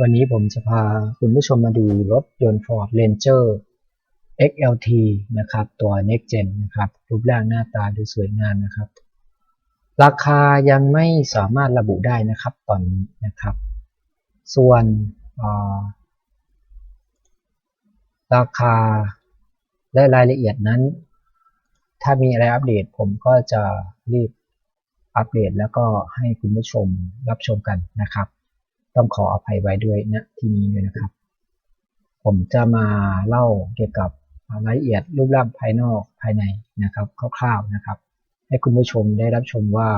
วันนี้ผมจะพาคุณผู้ชมมาดูรถยนต์ Ford Ranger XLT นะครับ ตัว Next Gen นะครับ รูปร่างหน้าตาดูสวยงามนะครับ ราคายังไม่สามารถระบุได้นะครับตอนนี้นะครับ ส่วนราคาและรายละเอียดนั้น ถ้ามีอะไรอัปเดตผมก็จะรีบอัปเดตแล้วก็ให้คุณผู้ชมรับชมกันนะครับ ต้องขออภัยไว้ด้วยณนะที่นี้ด้วยนะครับ ผมจะมาเล่าเกี่ยวกับรายละเอียดรูปร่างภายนอกภายในนะครับคร่าวๆนะครับ ให้คุณผู้ชมได้รับชมว่า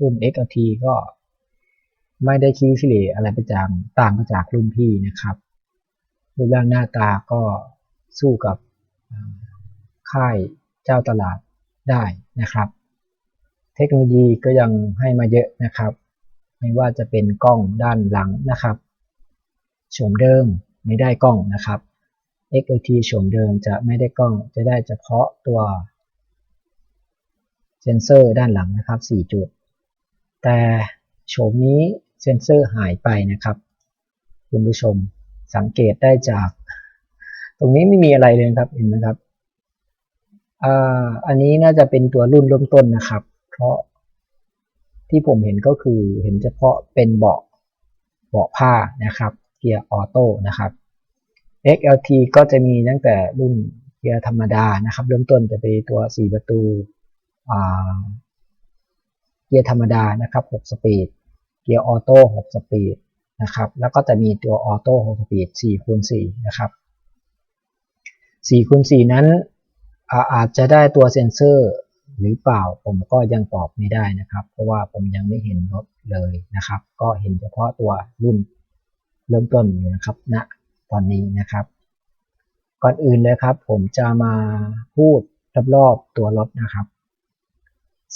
รุ่น XLT ก็ไม่ได้คิ้วขี้เหร่อะไรไปจากต่างจากรุ่นพี่นะครับ รูปร่างหน้าตาก็สู้กับค่ายเจ้าตลาดได้นะครับ เทคโนโลยีก็ยังให้มาเยอะนะครับ ไม่ว่าจะเป็นกล้องด้านหลังนะครับโฉมเดิมไม่ได้กล้องนะครับ XLT โฉมเดิมจะไม่ได้กล้องจะได้เฉพาะตัวเซนเซอร์ด้านหลังนะครับ 4 จุด แต่โฉมนี้เซนเซอร์หายไปนะครับ คุณผู้ชมสังเกตได้จาก ตรงนี้ไม่มีอะไรเลยครับเห็นไหมครับอันนี้น่าจะเป็นตัวรุ่นเริ่มต้นนะครับ เพราะ ที่ผมเห็นก็คือเห็นเฉพาะเป็นเบาะเบาะผ้านะครับเกียร์ออโต้นะครับ XLT ก็จะมีตั้งแต่รุ่นเกียร์ธรรมดานะครับ เริ่มต้นจะเป็นตัว 4 ประตูเกียร์ธรรมดานะครับ 6 สปีด เกียร์ออโต้ 6 สปีดนะครับ แล้วก็จะมีตัวออโต้ 6 สปีด 4 คูณ 4 นะครับ 4 คูณ 4 นั้นอาจจะได้ตัวเซ็นเซอร์ หรือเปล่าผมก็ยังตอบไม่ได้นะครับ เพราะว่าผมยังไม่เห็นรถเลยนะครับ ก็เห็นเฉพาะตัวรุ่นเริ่มต้นอยู่นะครับณนะตอนนี้นะครับ ก่อนอื่นเลยครับ ผมจะมาพูดรอบๆตัวรถนะครับ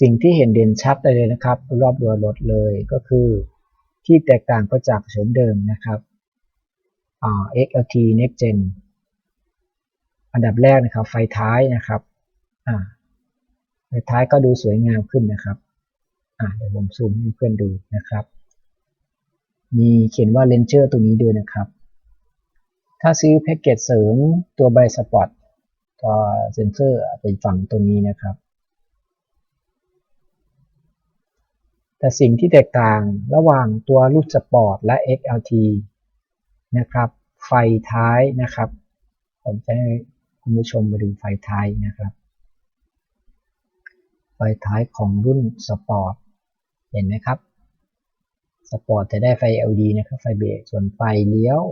สิ่งที่เห็นเด่นชัดเลยนะครับ รอบตัวรถเลยก็คือที่แตกต่างไปจากโฉมเดิมนะครับ XLT Next Gen อันดับแรกนะครับ ไฟท้ายนะครับ ท้ายก็ดูสวยงามขึ้นนะครับเดี๋ยวผมซูมให้เพื่อนดูนะครับ มีเขียนว่า Ranger ตัวนี้ด้วยนะครับ ถ้าซื้อแพ็กเกจเสริมตัวใบสปอร์ตตัวเซนเซอร์เป็นฝั่งตัวนี้นะครับ แต่สิ่งที่แตกต่างระหว่างตัวรุ่นสปอร์ตและ XLT นะครับ ไฟท้ายนะครับ ผมจะให้คุณผู้ชมมาดูไฟท้ายนะครับ ไฟท้ายของรุ่นสปอร์ตเห็นไหมครับสปอร์ตจะได้ไฟ LED นะครับไฟเบรกส่วนไฟเลี้ยว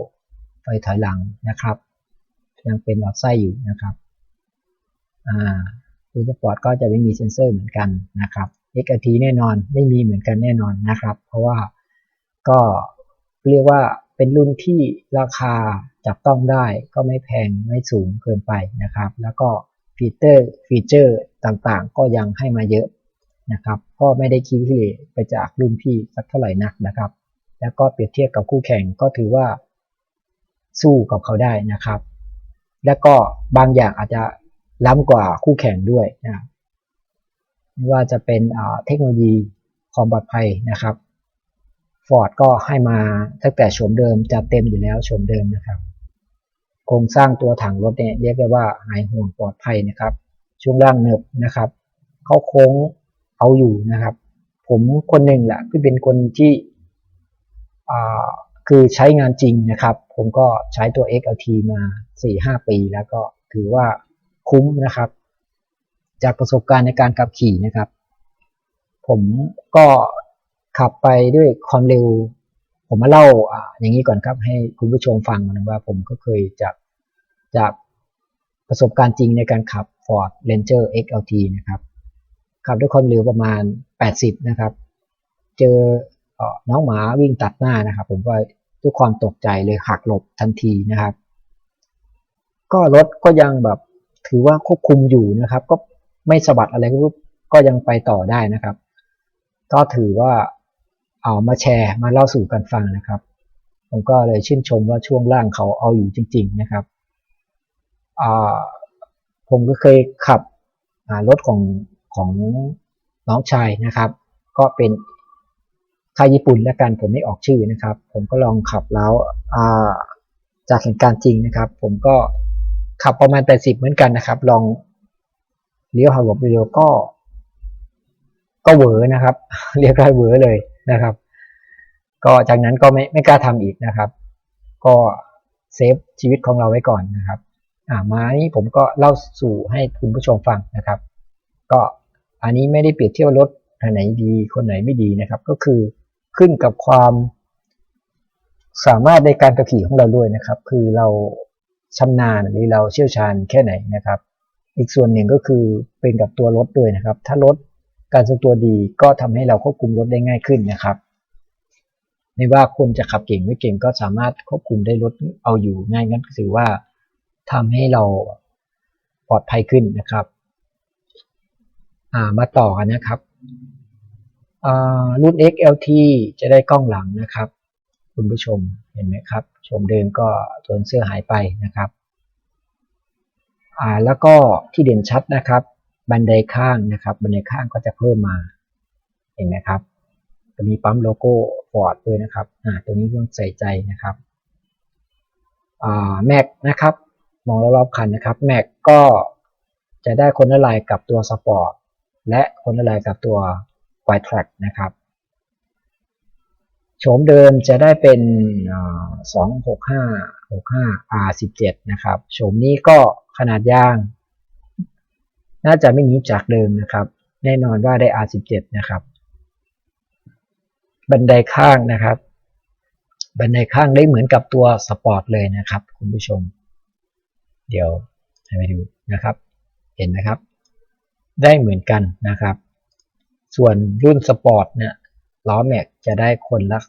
ไฟถอยหลังนะครับยังเป็นหลอดไส้อยู่นะครับอ่ารุ่นสปอร์ตก็จะไม่มีเซ็นเซอร์เหมือนกันนะครับ XLT แน่นอนไม่มีเหมือนกันแน่นอนนะครับ เพราะว่าก็เรียกว่าเป็นรุ่นที่ราคาจับต้องได้ก็ไม่แพงไม่สูงเกินไปนะครับ แล้วก็ ฟีเจอร์ฟีเจอร์ต่างๆ ก็ยังให้มาเยอะนะครับก็ไม่ได้คิดที่ไปจากรุ่นพี่สักเท่าไหร่นักนะครับ แล้วก็เปรียบเทียบกับคู่แข่งก็ถือว่าสู้กับเขาได้นะครับ และก็บางอย่างอาจจะล้ำกว่าคู่แข่งด้วยนะไม่ว่าจะเป็นเทคโนโลยีความปลอดภัยนะครับฟอร์ดก็ให้มาตั้งแต่โฉมเดิมจะเต็มอยู่แล้วโฉมเดิมนะครับ โครงสร้างตัวถังรถเนี่ยเรียกได้ว่าหายห่วงปลอดภัยนะครับ ช่วงล่างเนิบนะครับ เข้าโค้งเอาอยู่นะครับ ผมคนหนึ่งแหละที่เป็นคนที่คือใช้งานจริงนะครับ ผมก็ใช้ตัว XLT มา 4-5 ปีแล้วก็ถือว่าคุ้มนะครับ จากประสบการณ์ในการขับขี่นะครับ ผมก็ขับไปด้วยความเร็ว ผมมาเล่าออย่างนี้ก่อนครับ ให้คุณผู้ชมฟังนะว่าผมก็เคยจากจากประสบการณ์จริงในการขับ Ford Ranger XLT นะครับ ขับด้วยความเร็วประมาณ 80 นะครับ เจอน้องหมาวิ่งตัดหน้านะครับ ผมก็ด้วยความตกใจเลยหักหลบทันทีนะครับ ก็รถก็ยังแบบถือว่าควบคุมอยู่นะครับ ก็ไม่สะบัดอะไรก็ยังไปต่อได้นะครับ ก็ถือว่า เอามาแชร์มาเล่าสู่กันฟังนะครับ ผมก็เลยชื่นชมว่าช่วงล่างเขาเอาอยู่จริง ๆนะครับผมก็เคยขับรถของของน้องชายนะครับ ก็เป็นค่ายญี่ปุ่นแล้วกันผมไม่ออกชื่อนะครับ ผมก็ลองขับแล้วจากเหตุการณ์จริงนะครับ ผมก็ขับประมาณ 80 เหมือนกันนะครับ ลองเลี้ยวหักหลบเร็วก็ ก็เหวอนะครับ เรียกได้เหวอเลย นะครับ ก็จากนั้นก็ไม่ไม่กล้าทำอีกนะครับ ก็เซฟชีวิตของเราไว้ก่อนนะครับอ่ามานี้ผมก็เล่าสู่ให้คุณผู้ชมฟังนะครับ ก็อันนี้ไม่ได้เปรียบเทียบรถไหนดีคนไหนไม่ดีนะครับ ก็คือขึ้นกับความสามารถในการขับขี่ของเราด้วยนะครับ คือเราชำนาญหรือเราเชี่ยวชาญแค่ไหนนะครับ อีกส่วนหนึ่งก็คือเป็นกับตัวรถด้วยนะครับ ถ้ารถ การทรงตัวดีก็ทำให้เราควบคุมรถได้ง่ายขึ้นนะครับ ไม่ว่าคนจะขับเก่งไม่เก่งก็สามารถควบคุมได้รถเอาอยู่ง่ายงั้นก็ถือว่าทำให้เราปลอดภัยขึ้นนะครับมาต่อกันนะครับรุ่น XLT จะได้กล้องหลังนะครับ คุณผู้ชมเห็นไหมครับ ชมเดิมก็ส่วนเสื้อหายไปนะครับแล้วก็ที่เด่นชัดนะครับ บันไดข้างนะครับบันไดข้างก็จะเพิ่มมาเห็นไหมครับจะมีปั๊มโลโก้ฟอร์ดด้วยนะครับอ่าตัวนี้ต้องใส่ใจนะครับอ่าแม็กนะครับมองรอบๆคันนะครับแม็กก็จะได้คนละลายกับตัวสปอร์ตและคนละลายกับตัวไวทรัคนะครับโฉมเดิมจะได้เป็น 265 65 R17 นะครับโฉมนี้ก็ขนาดยาง น่าจะไม่หนีจากเดิมนะครับ แน่นอนว่าได้ R17 นะครับ บันไดข้างนะครับ บันไดข้างได้เหมือนกับตัวสปอร์ตเลยนะครับ คุณผู้ชม เดี๋ยวให้ไปดูนะครับ เห็นไหมครับ ได้เหมือนกันนะครับ ส่วนรุ่นสปอร์ตเนี่ยล้อแม็กจะได้คนละ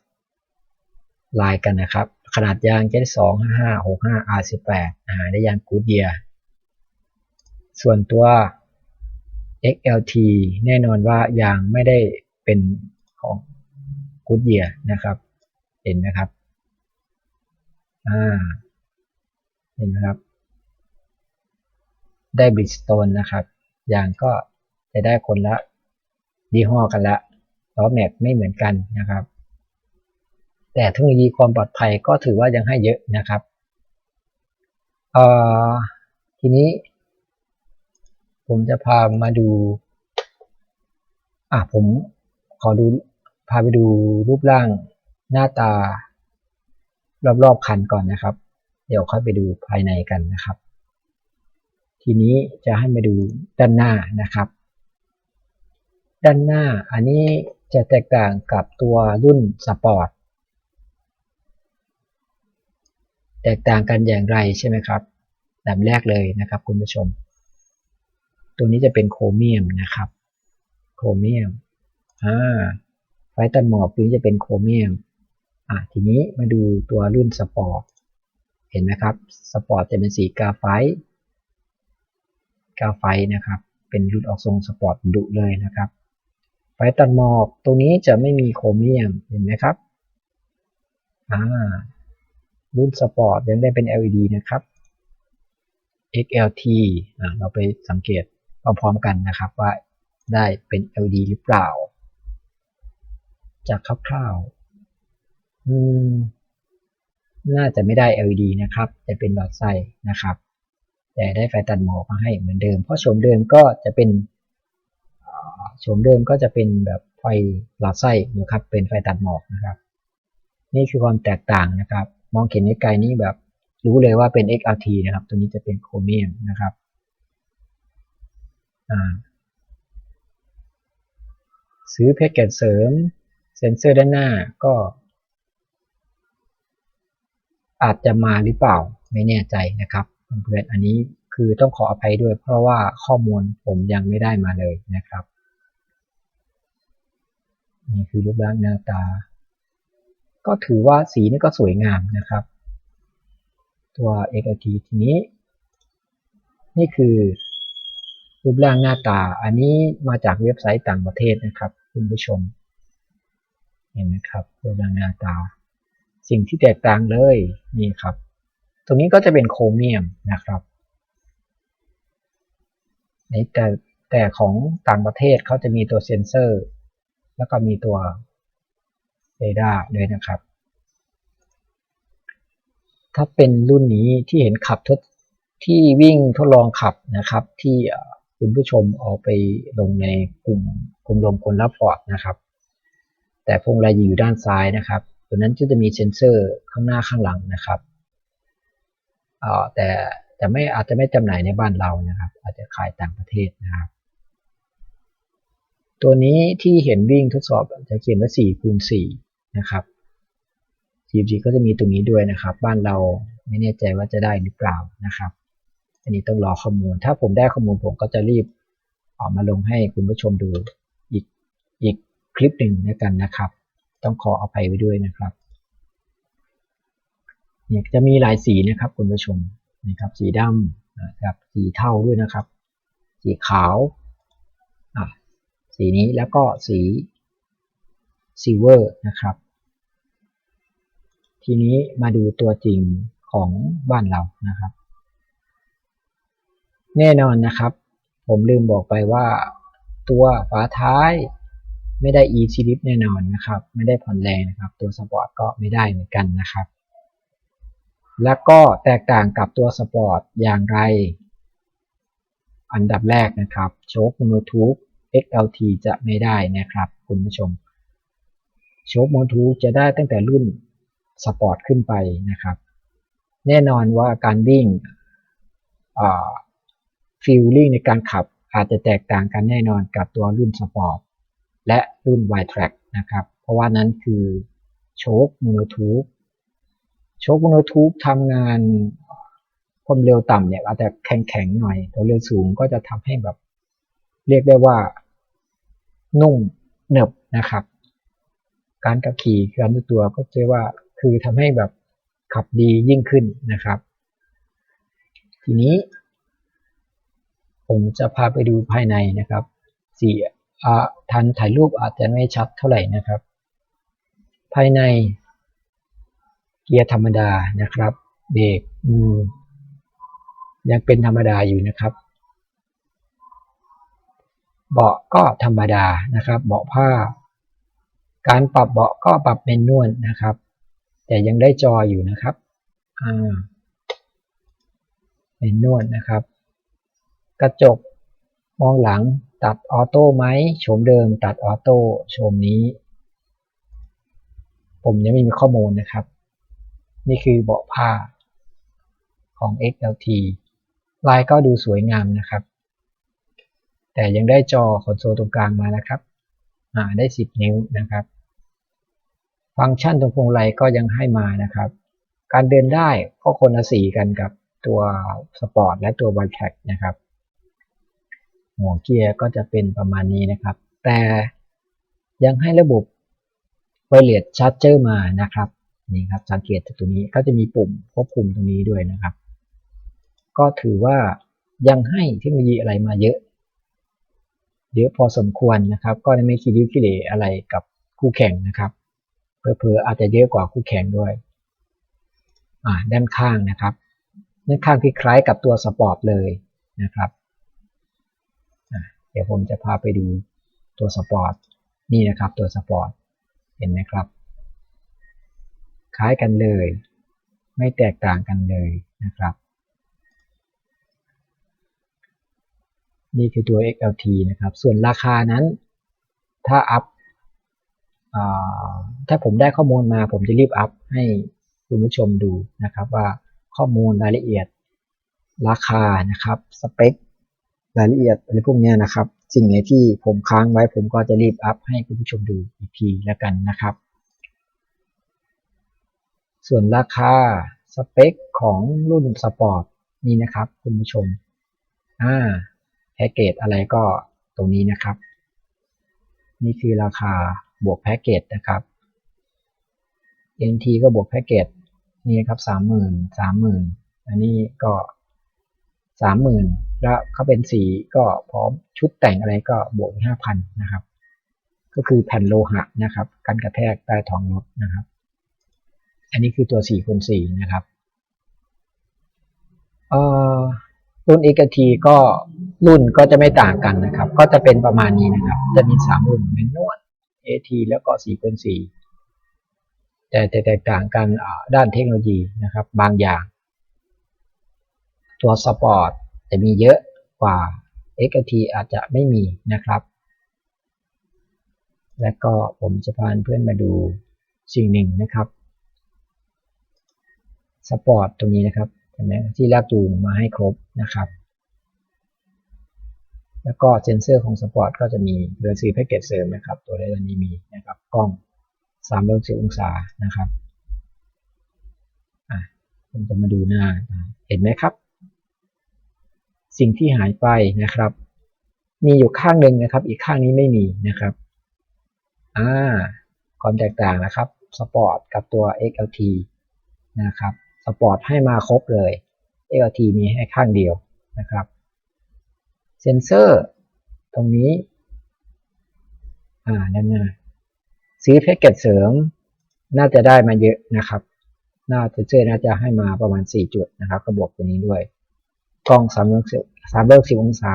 ลายกันนะครับ ขนาดยางจะได้2 5 5 6 5 R18 อ่าได้ยางกูดเดียส่วนตัว XLT แน่นอนว่ายางไม่ได้เป็นของกูดเดียนะครับเห็นไหมครับอ่าเห็นไหมครับ ได้บริสโตนนะครับยางก็จะได้คนละยี่ห้อกันละล้อแม็กไม่เหมือนกันนะครับ แต่เทคโนโลยีความปลอดภัยก็ถือว่ายังให้เยอะนะครับทีนี้ ผมจะพามาดู อะผมขอดูพาไปดูรูปร่างหน้าตารอบๆคันก่อนนะครับ เดี๋ยวค่อยไปดูภายในกันนะครับ ทีนี้จะให้มาดูด้านหน้านะครับ ด้านหน้าอันนี้จะแตกต่างกับตัวรุ่นสปอร์ตแตกต่างกันอย่างไรใช่ไหมครับแบบแรกเลยนะครับคุณผู้ชม ตัวนี้จะเป็นโครเมียมนะครับ โครเมียมอ่าไฟตันหมอบตัวนี้จะเป็นโครเมียมอ่าทีนี้มาดูตัวรุ่นสปอร์ตเห็นไหมครับสปอร์ตจะเป็นสีกาไฟกาไฟนะครับ เป็นรุ่นออกทรงสปอร์ตดุเลยนะครับไฟตัดหมอกตรงนี้จะไม่มีโครเมียมเห็นไหมครับอ่ารุ่นสปอร์ตยังได้เป็น LED นะครับ XLT อ่าเราไปสังเกต พร้อมๆกันนะครับว่าได้เป็น LED หรือเปล่า จากคร่าวๆอืมน่าจะไม่ได้ LED นะครับจะเป็นหลอดไส้นะครับ แต่ได้ไฟตัดหมอกมาให้เหมือนเดิม เพราะโฉมเดิมก็จะเป็นโฉมเดิมก็จะเป็นแบบไฟหลอดไส้นะครับ เป็นไฟตัดหมอกนะครับ นี่คือความแตกต่างนะครับ มองเห็นไกลนี้แบบรู้เลยว่าเป็น XRT นะครับ ตัวนี้จะเป็นโครเมียมนะครับ ซื้อแพ็กเกจเสริม เซ็นเซอร์ด้านหน้าก็ อาจจะมาหรือเปล่าไม่แน่ใจนะครับเพื่อนๆอันนี้คือต้องขออภัยด้วยเพราะว่าข้อมูลผมยังไม่ได้มาเลยนะครับ นี่คือรูปร่างหน้าตา ก็ถือว่าสีนี่ก็สวยงามนะครับ ตัว XLT ทีนี้ นี่คือ รูปร่างหน้าตา อันนี้มาจากเว็บไซต์ต่างประเทศนะครับ คุณผู้ชม เห็นไหมครับ รูปร่างหน้าตา สิ่งที่แตกต่างเลยนี่ครับ ตรงนี้ก็จะเป็นโครเมียมนะครับในแต่แต่ของต่างประเทศเขาจะมีตัวเซนเซอร์ แล้วก็มีตัวเรดาร์ด้วยนะครับ ถ้าเป็นรุ่นนี้ที่เห็นขับทดที่วิ่งทดลองขับนะครับ ที่ คุณผู้ชมเอาไปลงในกลุ่มกลุ่มลงคนรับพอร์ตนะครับ แต่พวงมาลัยอยู่ด้านซ้ายนะครับ ตัวนั้นก็จะมีเซ็นเซอร์ข้างหน้าข้างหลังนะครับแต่แต่ไม่อาจจะไม่จำหน่ายในบ้านเรานะครับ อาจจะขายต่างประเทศนะครับ ตัวนี้ที่เห็นวิ่งทดสอบจะเขียนว่า4คูณ4นะครับ GMG ก็จะมีตรงนี้ด้วยนะครับ บ้านเราไม่แน่ใจว่าจะได้หรือเปล่านะครับ อันนี้ต้องรอข้อมูล ถ้าผมได้ข้อมูลผมก็จะรีบออกมาลงให้คุณผู้ชมดูอีกอีกคลิปหนึ่งด้วกันนะครับ ต้องขอเอภัยไว้ด้วยนะครับเนี่ยจะมีหลายสีนะครับคุณผู้ชมนะครับสีดำนะครับสีเทาด้วยนะครับ สีขาวอะสีนี้แล้วก็สีซิลเวอร์นะครับ ทีนี้มาดูตัวจริงของบ้านเรานะครับ แน่นอนนะครับ ผมลืมบอกไปว่าตัวฝาท้ายไม่ได้ e ซีลิปแน่นอนนะครับ ไม่ได้ผ่อนแรงนะครับ ตัวสปอร์ตก็ไม่ได้เหมือนกันนะครับ แล้วก็แตกต่างกับตัวสปอร์ตอย่างไร อันดับแรกนะครับ โชคโมโนทูบ XLT จะไม่ได้นะครับ คุณผู้ชม โชคโมโนทูบจะได้ตั้งแต่รุ่นสปอร์ตขึ้นไปนะครับ แน่นอนว่าการวิ่ง ฟิลลิ่งในการขับอาจจะแตกต่างกันแน่นอนกับตัวรุ่นสปอร์ตและรุ่น y t r a c k นะครับ เพราะว่านั้นคือโชคโมโนทูบโชคโมโนทูบทำงานความเร็วต่ำเนี่ยอาจจะแข็งๆหน่อยตัวเร็วสูงก็จะทำให้แบบ เรียกได้ว่า นุ่มเนบนะครับ การขับขี่การดูตัวก็จะว่าคือทำให้แบบขับดียิ่งขึ้นนะครับ ทีนี้ ผมจะพาไปดูภายในนะครับสีทันถ่ายรูปอาจจะไม่ชัดเท่าไหร่นะครับ ภายในเกียร์ธรรมดานะครับ เบรกมือยังเป็นธรรมดาอยู่นะครับ เบาะก็ธรรมดานะครับ เบาะผ้า การปรับเบาะก็ปรับเป็นนวลนะครับ แต่ยังได้จออยู่นะครับเป็นนวลนะครับ กระจก มองหลังตัดออโต้ไหมโฉมเดิมตัดออโต้โฉมนี้ ผมยังไม่มีข้อมูลนะครับ นี่คือเบาะผ้าของ XLT ลายก็ดูสวยงามนะครับ แต่ยังได้จอคอนโซลตรงกลางมานะครับได้ 10 นิ้วนะครับ ฟังก์ชันตรงพวงไลก็ยังให้มานะครับ การเดินได้ก็คนละสีกันกับตัวสปอร์ตและตัววันแท็กนะครับ หัวเกียร์ก็จะเป็นประมาณนี้นะครับ แต่ยังให้ระบบไวเลสชาร์จเจอร์มานะครับนี่ครับสังเกตจากตรงนี้ก็จะมีปุ่มควบคุมตรงนี้ด้วยนะครับ ก็ถือว่ายังให้เทคโนโลยีอะไรมาเยอะเยอะพอสมควรนะครับ ก็ไม่คิดริ้วคิเลอะไรกับคู่แข่งนะครับเพอๆอาจจะเยอะกว่าคู่แข่งด้วยด้านข้างนะครับด้านข้างคล้ายๆกับตัวสปอร์ตเลยนะครับ ดี๋ยวผมจะพาไปดูตัวสปอร์ตนี่นะครับตัวสปอร์ตเห็นไหมครับ คล้ายกันเลย ไม่แตกต่างกันเลยนะครับ นี่คือตัว XLT นะครับ ส่วนราคานั้นถ้าอัพถ้าผมได้ข้อมูลมาผมจะรีบอัพให้คุณผู้ชมดูนะครับว่าข้อมูลรายละเอียดราคานะครับสเปค รายละเอียดอะไรพวกนี้นะครับ สิ่งไหนที่ผมค้างไว้ผมก็จะรีบอัพให้คุณผู้ชมดูอีกทีแล้วกันนะครับ ส่วนราคาสเปคของรุ่นสปอร์ตนี่นะครับคุณผู้ชมอ่าแพ็กเกจอะไรก็ตรงนี้นะครับ นี่คือราคาบวกแพ็กเกจนะครับ NT ก็บวกแพ็กเกจนี่ครับสามหมื่นสามหมื่นอันนี้ก็ สามหมื่นแล้วเขาเป็นสีก็พร้อมชุดแต่งอะไรก็บวกห้าพันนะครับ ก็คือแผ่นโลหะนะครับ กันกระแทกใต้ท้องรถนะครับ อันนี้คือตัว4คูณ4นะครับเออรุ่น XT ก็รุ่นก็จะไม่ต่างกันนะครับ ก็จะเป็นประมาณนี้นะครับ จะมี3รุ่นเป็นนวด AT แล้วก็4คูณ4แต่แต่แตกต่างกันด้านเทคโนโลยีนะครับ บางอย่าง ตัวสปอร์ตจะมีเยอะกว่า XT อาจจะไม่มีนะครับ และก็ผมจะพาเพื่อนมาดูสิ่งหนึ่งนะครับสปอร์ตตรงนี้นะครับเห็นไหมที่ลากจูงมาให้ครบนะครับ แล้วก็เซนเซอร์ของสปอร์ตก็จะมีเรือซื้อแพ็กเกจเสริมนะครับ ตัวด้านนี้มีนะครับกล้อง360องศานะครับอะผมจะมาดูหน้า เห็นไหมครับ สิ่งที่หายไปนะครับ มีอยู่ข้างหนึ่งนะครับ อีกข้างนี้ไม่มีนะครับอ่าความแตกต่างนะครับสปอร์ตกับตัว XLT นะครับสปอร์ตให้มาครบเลย XLT มีให้ข้างเดียวนะครับเซนเซอร์ตรงนี้ อ่านั่นนะซื้อแพ็กเกจเสริม น่าจะได้มาเยอะนะครับ น่าจะเซอร์น่าจะให้มาประมาณ 4 จุดนะครับกระบอกตัวนี้ด้วย กล้อง3 3 6 0องศา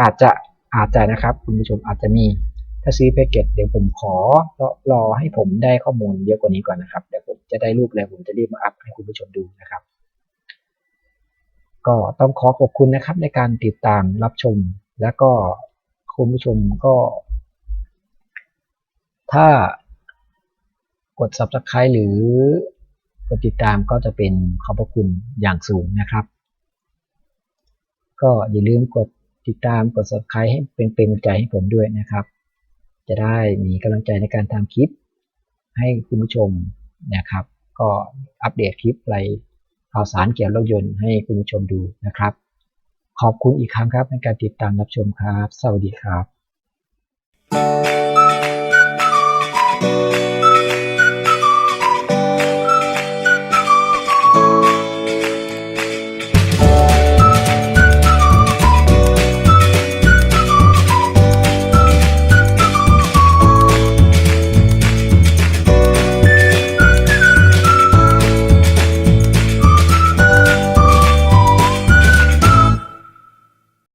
อาจจะอาจจะนะครับคุณผู้ชมอาจจะมีถ้าซื้อแพ็กเกจเดี๋ยวผมขอรอรอให้ผมได้ข้อมูลเยอะกว่านี้ก่อนนะครับเดี๋ยวผมจะได้รูปแล้วผมจะรีบมาอัพให้คุณผู้ชมดูนะครับ ก็ต้องขอขอบคุณนะครับในการติดตามรับชม แล้วก็คุณผู้ชมก็ ถ้ากด subscribe หรือกดติดตามก็จะเป็นขอบพระคุณอย่างสูงนะครับ ก็อย่าลืมกดติดตามกด subscribe ให้เป็นเป็นกำลังใจให้ผมด้วยนะครับ จะได้มีกำลังใจในการทำคลิป ให้คุณผู้ชมนะครับ ก็อัปเดตคลิปอะไรข่าวสารเกี่ยวกับรถยนต์ให้คุณผู้ชมดูนะครับ ขอบคุณอีกครั้งครับในการติดตามรับชมครับ สวัสดีครับ